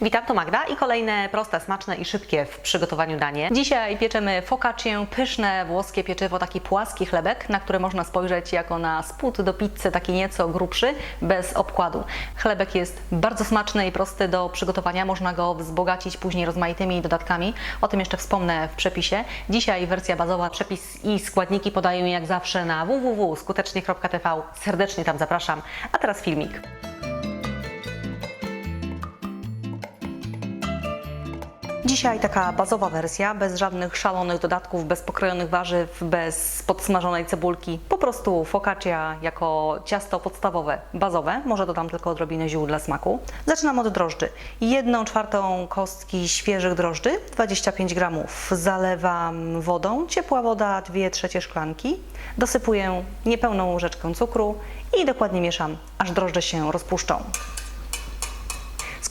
Witam, to Magda i kolejne proste, smaczne i szybkie w przygotowaniu danie. Dzisiaj pieczemy focaccię, pyszne włoskie pieczywo, taki płaski chlebek, na który można spojrzeć jako na spód do pizzy, taki nieco grubszy, bez obkładu. Chlebek jest bardzo smaczny i prosty do przygotowania, można go wzbogacić później rozmaitymi dodatkami, o tym jeszcze wspomnę w przepisie. Dzisiaj wersja bazowa, przepis i składniki podaję jak zawsze na www.skutecznie.tv. Serdecznie tam zapraszam, a teraz filmik. Dzisiaj taka bazowa wersja, bez żadnych szalonych dodatków, bez pokrojonych warzyw, bez podsmażonej cebulki. Po prostu focaccia jako ciasto podstawowe, bazowe. Może dodam tylko odrobinę ziół dla smaku. Zaczynam od drożdży. Jedną czwartą kostki świeżych drożdży, 25 gramów. Zalewam wodą, ciepła woda, 2 trzecie szklanki. Dosypuję niepełną łyżeczkę cukru i dokładnie mieszam, aż drożdże się rozpuszczą.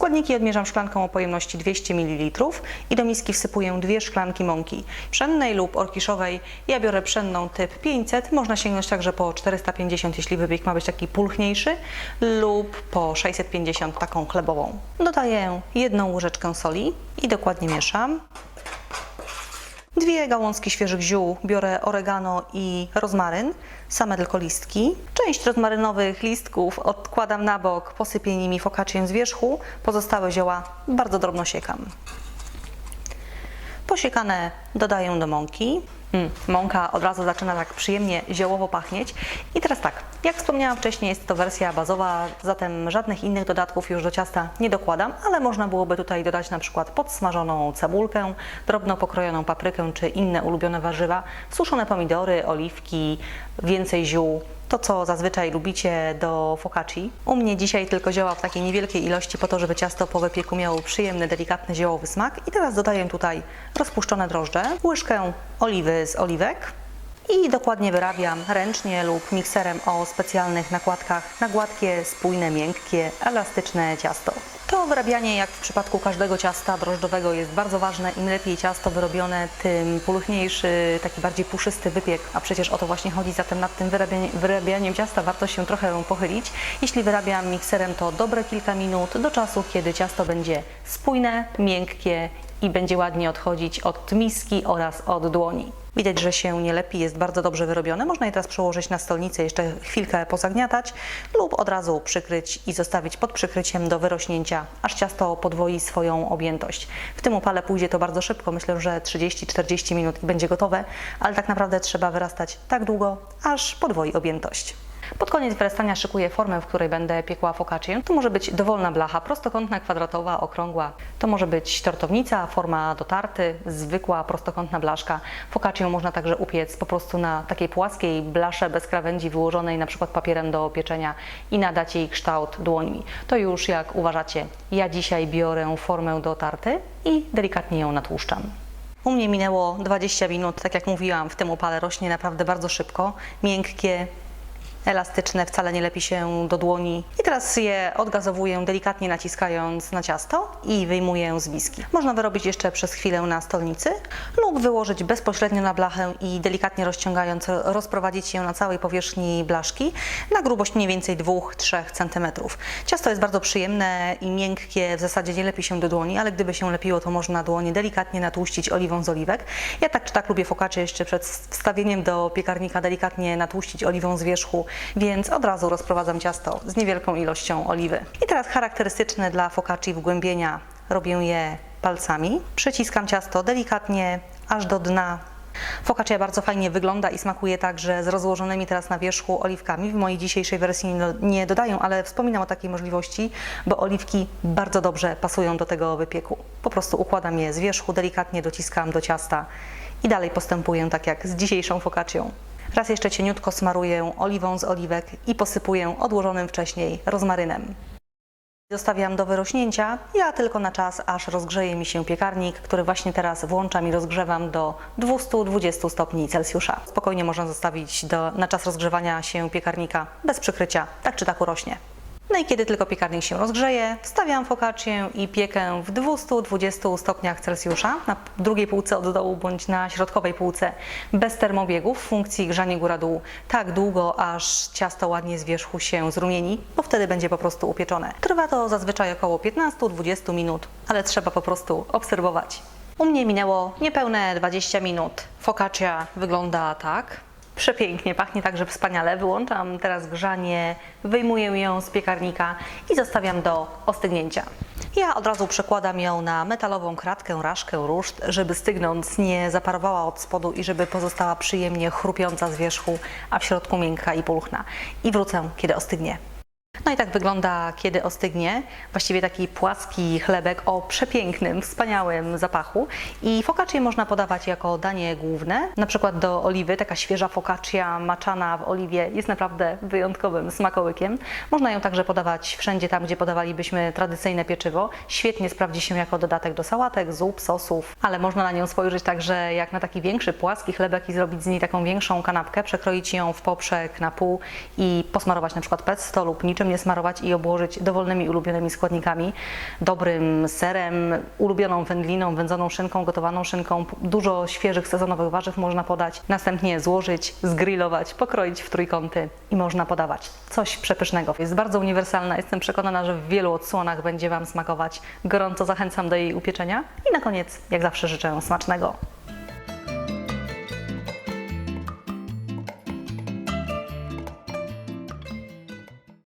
Składniki odmierzam szklanką o pojemności 200 ml i do miski wsypuję dwie szklanki mąki pszennej lub orkiszowej. Ja biorę pszenną typ 500, można sięgnąć także po 450, jeśli wypiek ma być taki pulchniejszy, lub po 650, taką chlebową. Dodaję jedną łyżeczkę soli i dokładnie mieszam. Dwie gałązki świeżych ziół, biorę oregano i rozmaryn, same tylko listki. Część rozmarynowych listków odkładam na bok, posypię nimi focaccię z wierzchu, pozostałe zioła bardzo drobno siekam. Posiekane dodaję do mąki. Mm, mąka od razu zaczyna tak przyjemnie ziołowo pachnieć. I teraz tak, jak wspomniałam wcześniej, jest to wersja bazowa, zatem żadnych innych dodatków już do ciasta nie dokładam, ale można byłoby tutaj dodać na przykład podsmażoną cebulkę, drobno pokrojoną paprykę czy inne ulubione warzywa, suszone pomidory, oliwki, więcej ziół, to, co zazwyczaj lubicie do focacci. U mnie dzisiaj tylko zioła w takiej niewielkiej ilości po to, żeby ciasto po wypieku miało przyjemny, delikatny ziołowy smak. I teraz dodaję tutaj rozpuszczone drożdże, łyżkę oliwy z oliwek i dokładnie wyrabiam ręcznie lub mikserem o specjalnych nakładkach na gładkie, spójne, miękkie, elastyczne ciasto. To wyrabianie, jak w przypadku każdego ciasta drożdżowego, jest bardzo ważne. Im lepiej ciasto wyrobione, tym pulchniejszy, taki bardziej puszysty wypiek, a przecież o to właśnie chodzi. Zatem nad tym wyrabianie, wyrabianiem ciasta warto się trochę pochylić. Jeśli wyrabiam mikserem, to dobre kilka minut do czasu, kiedy ciasto będzie spójne, miękkie i będzie ładnie odchodzić od miski oraz od dłoni. Widać, że się nie lepi, jest bardzo dobrze wyrobione. Można je teraz przełożyć na stolnicę, jeszcze chwilkę pozagniatać lub od razu przykryć i zostawić pod przykryciem do wyrośnięcia, aż ciasto podwoi swoją objętość. W tym upale pójdzie to bardzo szybko, myślę, że 30-40 minut i będzie gotowe, ale tak naprawdę trzeba wyrastać tak długo, aż podwoi objętość. Pod koniec wyrastania szykuję formę, w której będę piekła focaccię. To może być dowolna blacha, prostokątna, kwadratowa, okrągła. To może być tortownica, forma do tarty, zwykła, prostokątna blaszka. Focaccię można także upiec po prostu na takiej płaskiej blasze bez krawędzi wyłożonej na przykład papierem do pieczenia i nadać jej kształt dłońmi. To już jak uważacie. Ja dzisiaj biorę formę do tarty i delikatnie ją natłuszczam. U mnie minęło 20 minut, tak jak mówiłam, w tym upale rośnie naprawdę bardzo szybko, miękkie, elastyczne, wcale nie lepi się do dłoni. I teraz je odgazowuję, delikatnie naciskając na ciasto i wyjmuję z miski. Można wyrobić jeszcze przez chwilę na stolnicy lub wyłożyć bezpośrednio na blachę i delikatnie rozciągając rozprowadzić je na całej powierzchni blaszki na grubość mniej więcej 2-3 cm. Ciasto jest bardzo przyjemne i miękkie, w zasadzie nie lepi się do dłoni, ale gdyby się lepiło, to można dłonie delikatnie natłuścić oliwą z oliwek. Ja tak czy tak lubię focaccia jeszcze przed wstawieniem do piekarnika delikatnie natłuścić oliwą z wierzchu, więc od razu rozprowadzam ciasto z niewielką ilością oliwy. I teraz charakterystyczne dla focacci wgłębienia robię je palcami. Przyciskam ciasto delikatnie aż do dna. Focaccia bardzo fajnie wygląda i smakuje także z rozłożonymi teraz na wierzchu oliwkami. W mojej dzisiejszej wersji nie do- nie dodaję, ale wspominam o takiej możliwości, bo oliwki bardzo dobrze pasują do tego wypieku. Po prostu układam je z wierzchu, delikatnie dociskam do ciasta i dalej postępuję tak jak z dzisiejszą focaccią. Raz jeszcze cieniutko smaruję oliwą z oliwek i posypuję odłożonym wcześniej rozmarynem. Zostawiam do wyrośnięcia, ja tylko na czas, aż rozgrzeje mi się piekarnik, który właśnie teraz włączam i rozgrzewam do 220 stopni Celsjusza. Spokojnie można zostawić do, na czas rozgrzewania się piekarnika bez przykrycia, tak czy tak urośnie. No i kiedy tylko piekarnik się rozgrzeje, wstawiam focaccię i piekę w 220 stopniach Celsjusza na drugiej półce od dołu bądź na środkowej półce bez termobiegów w funkcji grzanie góra-dół tak długo, aż ciasto ładnie z wierzchu się zrumieni, bo wtedy będzie po prostu upieczone. Trwa to zazwyczaj około 15-20 minut, ale trzeba po prostu obserwować. U mnie minęło niepełne 20 minut. Focaccia wygląda tak. Przepięknie, pachnie także wspaniale. Wyłączam teraz grzanie, wyjmuję ją z piekarnika i zostawiam do ostygnięcia. Ja od razu przekładam ją na metalową kratkę, raszkę, ruszt, żeby stygnąc nie zaparowała od spodu i żeby pozostała przyjemnie chrupiąca z wierzchu, a w środku miękka i pulchna. I wrócę, kiedy ostygnie. No i tak wygląda, kiedy ostygnie. Właściwie taki płaski chlebek o przepięknym, wspaniałym zapachu. I focaccię można podawać jako danie główne, na przykład do oliwy. Taka świeża focaccia maczana w oliwie jest naprawdę wyjątkowym smakołykiem. Można ją także podawać wszędzie tam, gdzie podawalibyśmy tradycyjne pieczywo. Świetnie sprawdzi się jako dodatek do sałatek, zup, sosów, ale można na nią spojrzeć także jak na taki większy, płaski chlebek i zrobić z niej taką większą kanapkę, przekroić ją w poprzek na pół i posmarować na przykład pesto lub niczym nie smarować i obłożyć dowolnymi ulubionymi składnikami, dobrym serem, ulubioną wędliną, wędzoną szynką, gotowaną szynką, dużo świeżych sezonowych warzyw można podać, następnie złożyć, zgrillować, pokroić w trójkąty i można podawać. Coś przepysznego. Jest bardzo uniwersalna, jestem przekonana, że w wielu odsłonach będzie Wam smakować. Gorąco zachęcam do jej upieczenia i na koniec, jak zawsze, życzę smacznego.